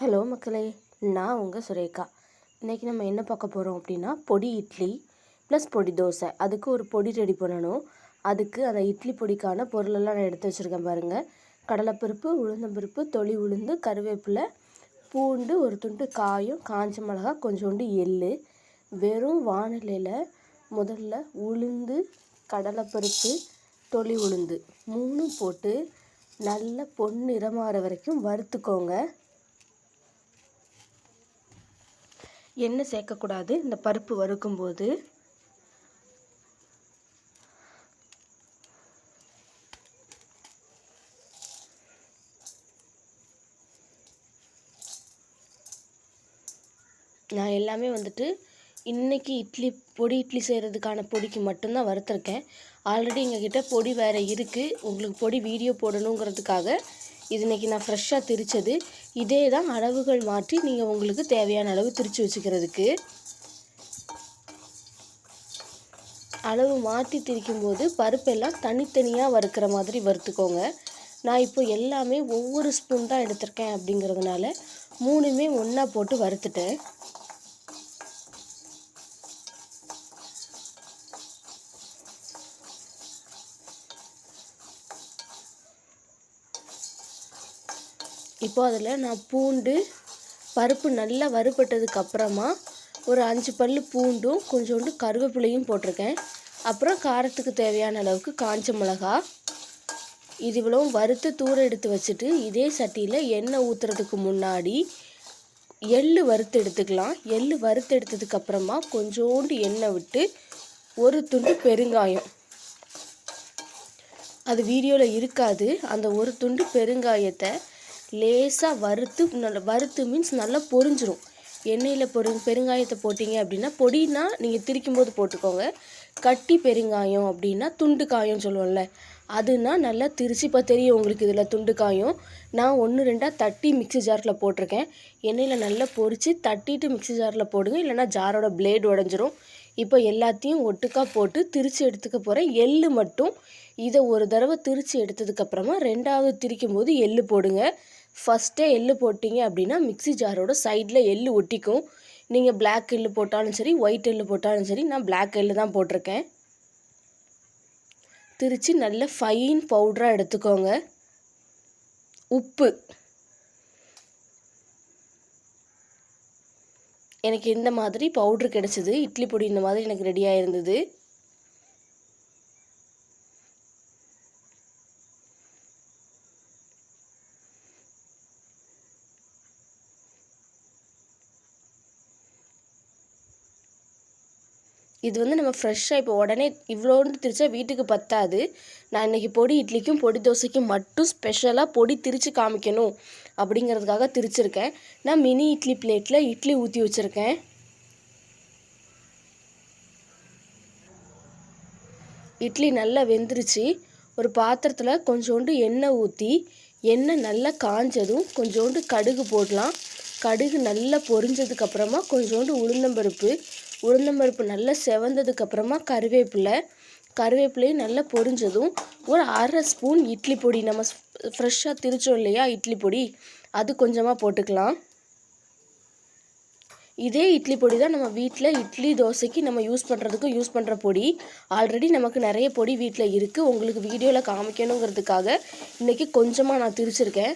Hello மக்களே நான் உங்கள் சுரேகா. இன்றைக்கி நம்ம என்ன பார்க்க போகிறோம் அப்படின்னா பொடி இட்லி ப்ளஸ் பொடி தோசை. அதுக்கு ஒரு பொடி ரெடி பண்ணணும். அதுக்கு அந்த இட்லி பொடிக்கான பொருளெல்லாம் நான் எடுத்து வச்சுருக்கேன் பாருங்கள் கடலைப்பருப்பு உளுந்தம்பருப்பு தொளி உளுந்து கருவேப்பிலை பூண்டு ஒரு துண்டு காயும் காஞ்ச மிளகா கொஞ்சோண்டு எள் வெறும் வானிலையில் முதல்ல உளுந்து கடலைப்பருப்பு தொளி உளுந்து மூணும் போட்டு நல்ல பொன்னிறமாற வரைக்கும் வறுத்துக்கோங்க. எண்ணெய் சேர்க்கக்கூடாது. இந்த பருப்பு வறுக்கும்போது. நான் எல்லாமே வந்துட்டு இன்றைக்கி இட்லி பொடி இட்லி செய்கிறதுக்கான பொடிக்கு மட்டும்தான் வறுத்துருக்கேன். ஆல்ரெடி எங்ககிட்ட பொடி வேறு இருக்குது உங்களுக்கு பொடி வீடியோ போடணுங்கிறதுக்காக இது இன்றைக்கி நான் ஃப்ரெஷ்ஷாக திரித்தது இதே தான் அளவுகள் மாற்றி நீங்கள் உங்களுக்கு தேவையான அளவு திரித்து வச்சுக்கிறதுக்கு. அளவு மாற்றி திரிக்கும்போது பருப்பெல்லாம் தனித்தனியாக வறுக்கிற மாதிரி வறுத்துக்கோங்க. நான் இப்போ எல்லாமே ஒவ்வொரு ஸ்பூன் தான் எடுத்திருக்கேன் அப்படிங்கிறதுனால மூணுமே ஒன்றா போட்டு வறுத்துட்டேன். இப்போ அதில் நான் பூண்டு பருப்பு நல்லா வறுபட்டதுக்கு அப்புறமா ஒரு அஞ்சு பல் பூண்டும் கொஞ்சோண்டு கருவேப்பிலையும் போட்டிருக்கேன். அப்புறம் காரத்துக்கு தேவையான அளவுக்கு காஞ்ச மிளகா. இது இவ்வளவும் வறுத்து தூர எடுத்து வச்சுட்டு இதே சட்டியில் எண்ணெய் ஊற்றுறதுக்கு முன்னாடி எள் வறுத்து எடுத்துக்கலாம். எள் வறுத்து எடுத்ததுக்கப்புறமா கொஞ்சோண்டு எண்ணெய் விட்டு ஒரு துண்டு பெருங்காயம். அது வீடியோவில் இருக்காது. அந்த ஒரு துண்டு பெருங்காயத்தை லேசாக வறுத்து நல்ல வறுத்து மீன்ஸ் நல்லா பொரிஞ்சிரும். எண்ணெயில் பொரி பெருங்காயத்தை போட்டிங்க அப்படின்னா பொடினா நீங்கள் திரிக்கும் போது போட்டுக்கோங்க. கட்டி பெருங்காயம் அப்படின்னா துண்டு காயம் சொல்லுவோம்ல அதுனா நல்லா திரிச்சு இப்போ தெரியும் உங்களுக்கு இதில் துண்டு காயம். நான் ஒன்று ரெண்டாக தட்டி மிக்சி ஜாரில் போட்டிருக்கேன். எண்ணெயில் நல்லா பொரித்து தட்டிட்டு மிக்சி ஜாரில் போடுங்க இல்லைனா ஜாரோட பிளேடு உடஞ்சிரும். இப்போ எல்லாத்தையும் ஒட்டுக்கா போட்டு திரித்து எடுத்துக்க போகிறேன் எள் மட்டும். இதை ஒரு தடவை திரித்து எடுத்ததுக்கப்புறமா ரெண்டாவது திரிக்கும் போது எள் போடுங்க. ஃபஸ்ட்டே எள்ளு போட்டிங்க அப்படின்னா மிக்ஸி ஜாரோட சைடில் எள்ளு ஒட்டிக்கும். நீங்கள் பிளாக் எள்ளு போட்டாலும் சரி ஒயிட் எள்ளு போட்டாலும் சரி நான் பிளாக் எள்ளு தான் போட்டிருக்கேன். திரித்து நல்ல ஃபைன் பவுட்ராக எடுத்துக்கோங்க. உப்பு. எனக்கு இந்த மாதிரி பவுட்ரு கிடச்சிது. இட்லி பொடி இந்த மாதிரி எனக்கு ரெடியாக இருந்தது இது வந்து நம்ம ஃப்ரெஷ்ஷாக இப்போ உடனே இவ்வளோண்டு திரிச்சா வீட்டுக்கு பத்தாது. நான் இன்றைக்கி பொடி இட்லிக்கும் பொடி தோசைக்கும் மட்டும் ஸ்பெஷலாக பொடி திரித்து காமிக்கணும் அப்படிங்கிறதுக்காக திரிச்சிருக்கேன். நான் மினி இட்லி பிளேட்டில் இட்லி ஊற்றி வச்சுருக்கேன். இட்லி நல்லா வெந்துருச்சு. ஒரு பாத்திரத்தில் கொஞ்சோண்டு எண்ணெய் ஊற்றி எண்ணெய் நல்லா காஞ்சதும் கொஞ்சோண்டு கடுகு போடலாம். கடுகு நல்லா பொரிஞ்சதுக்கப்புறமா கொஞ்சோண்டு உளுந்தம்பருப்பு உளுந்தம்பருப்பு நல்லா செவந்ததுக்கப்புறமா கருவேப்பிலை. கருவேப்பிலையும் நல்லா பொரிஞ்சதும் ஒரு அரை ஸ்பூன் இட்லி பொடி. நம்ம ஃப்ரெஷ்ஷாக திரிச்சோம் இல்லையா இட்லி பொடி அது கொஞ்சமாக போட்டுக்கலாம். இதே இட்லி பொடி தான் நம்ம வீட்டில் இட்லி தோசைக்கு நம்ம யூஸ் பண்ணுறதுக்கும் யூஸ் பண்ணுற பொடி. ஆல்ரெடி நமக்கு நிறைய பொடி வீட்டில் இருக்குது உங்களுக்கு வீடியோவில் காமிக்கணுங்கிறதுக்காக இன்றைக்கி கொஞ்சமாக நான் திரிச்சிருக்கேன்.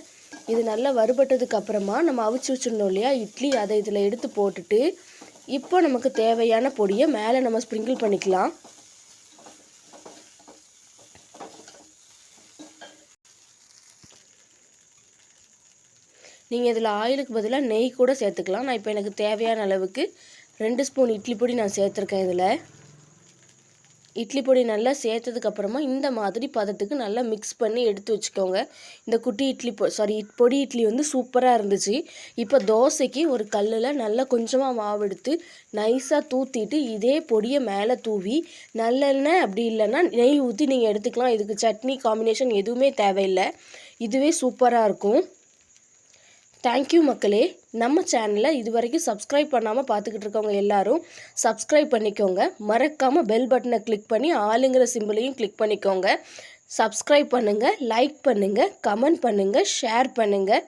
இது நல்லா வறுபட்டதுக்கு அப்புறமா நம்ம அவிச்சு வச்சுருந்தோம் இல்லையா இட்லி. அதை இதில் எடுத்து போட்டுட்டு இப்போ நமக்கு தேவையான பொடியை மேலே நம்ம ஸ்ப்ரிங்கிள் பண்ணிக்கலாம். நீங்கள் இதில் ஆயிலுக்கு பதிலாக நெய் கூட சேர்த்துக்கலாம். நான் இப்போ எனக்கு தேவையான அளவுக்கு ரெண்டு ஸ்பூன் இட்லி பொடி நான் சேர்த்துருக்கேன் இதில். இட்லி பொடி நல்லா சேர்த்ததுக்கப்புறமா இந்த மாதிரி பதத்துக்கு நல்லா மிக்ஸ் பண்ணி எடுத்து வச்சுக்கோங்க. இந்த குட்டி இட்லி பொ சாரி பொடி இட்லி வந்து சூப்பராக இருந்துச்சு. இப்போ தோசைக்கு ஒரு கல்லில் நல்லா கொஞ்சமாக மாவு எடுத்து நைஸாக தூத்திட்டு இதே பொடியை மேலே தூவி நல்லெண்ணெய் அப்படி இல்லைன்னா நெய் ஊற்றி நீங்கள் எடுத்துக்கலாம். இதுக்கு சட்னி காம்பினேஷன் எதுவுமே தேவையில்லை. இதுவே சூப்பராக இருக்கும். தேங்க்யூ மக்களே. நம்ம சேனலை இது வரைக்கும் சப்ஸ்கிரைப் பண்ணாமல் பார்த்துக்கிட்டு இருக்கவங்க எல்லாரும் சப்ஸ்கிரைப் பண்ணிக்கோங்க. மறக்காமல் பெல் பட்டனை கிளிக் பண்ணி ஆளுங்கிற சிம்பிளையும் கிளிக் பண்ணிக்கோங்க. சப்ஸ்கிரைப் பண்ணுங்கள் லைக் பண்ணுங்கள் கமெண்ட் பண்ணுங்கள் ஷேர் பண்ணுங்கள்